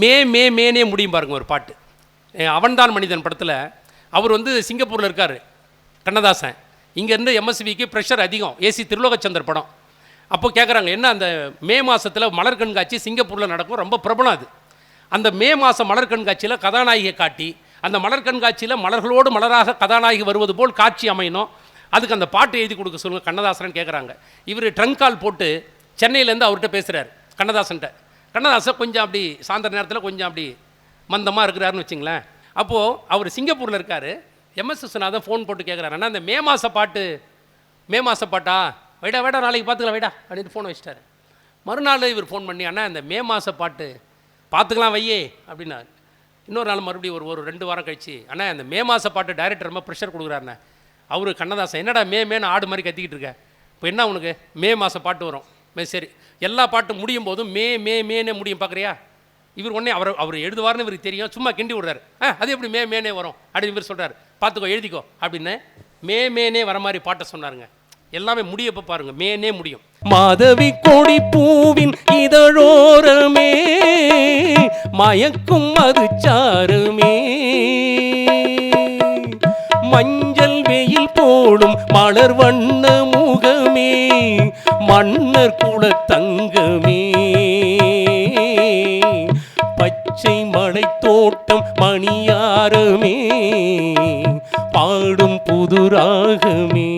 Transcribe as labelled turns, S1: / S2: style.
S1: மே மே மேனே முடியும் பாருங்க ஒரு பாட்டு. அவன்தான் மனிதன் படத்தில். அவர் வந்து சிங்கப்பூரில் இருக்கார் கண்ணதாசன். இங்கேருந்து எம்எஸ்விக்கு ப்ரெஷர் அதிகம். ஏசி திருலோகச்சந்தர் படம். அப்போ கேட்குறாங்க என்ன அந்த மே மாதத்தில் மலர் கண்காட்சி சிங்கப்பூரில் நடக்கும்? ரொம்ப பிரபலம் அது. அந்த மே மாதம் மலர் கண்காட்சியில் கதாநாயகியை காட்டி அந்த மலர் கண்காட்சியில் மலர்களோடு மலராக கதாநாயகி வருவது போல் காட்சி அமையணும். அதுக்கு அந்த பாட்டு எழுதி கொடுக்க சொல்லுங்கள் கண்ணதாசன் கேட்குறாங்க இவர் ட்ரங்க் கால் போட்டு சென்னையிலேருந்து அவர்கிட்ட பேசுகிறார் கண்ணதாசன்கிட்ட. கண்ணதாசன் கொஞ்சம் அப்படி சாயந்தர நேரத்தில் கொஞ்சம் அப்படி மந்தமாக இருக்கிறாருன்னு வச்சுங்களேன். அப்போது அவர் சிங்கப்பூரில் இருக்கார். எம்எஸ் விஸ்வநாதன் ஃபோன் போட்டு கேட்குறாரு அண்ணா இந்த மே மாத பாட்டு மே மாத பாட்டா? வைடா வைடா நாளைக்கு பார்த்துக்கலாம் வைடா அப்படின்னு ஃபோன் வச்சிட்டாரு. மறுநாள் இவர் ஃபோன் பண்ணி அண்ணா இந்த மே மாத பாட்டு பார்த்துக்கலாம் வையே அப்படின்னாரு. இன்னொரு நாள் மறுபடியும் ஒரு ஒரு ரெண்டு வாரம் கழிச்சு அண்ணா இந்த மே மாத பாட்டு டைரக்டர் ரொம்ப ப்ரெஷர் கொடுக்குறாருண்ணே. அவரு கண்ணதாசன் என்னடா மே மேன்னு ஆடு மாதிரி கத்திக்கிட்டு இருக்க? இப்போ என்ன உனக்கு? மே மாத பாட்டு வரும். மே சரி எல்லா பாட்டும் முடியும் போதும் மே மே மேனே முடியும் பார்க்குறியா? இவர் உடனே அவர் அவர் எழுதுவார்னு இவருக்கு தெரியும் சும்மா கிண்டி விடுறாரு. ஆ அது எப்படி மே மேனே வரும் அப்படின்னு இவர் சொல்கிறார் பார்த்துக்கோ எழுதிக்கோ அப்படின்னு மே மேனே வர மாதிரி பாட்டை சொன்னாருங்க. எல்லாமே முடியப்போ பாருங்க மேனே முடியும். மாதவி கொடி பூவின் இதழோரமே மயக்கும் அது சாருமே. மஞ்சள் வெயில் போடும் மலர் வண்ண முகம் மன்னர் கூட தங்கமே. பச்சை மலை தோட்டம் மணியாரமே பாடும் புதுராகமே.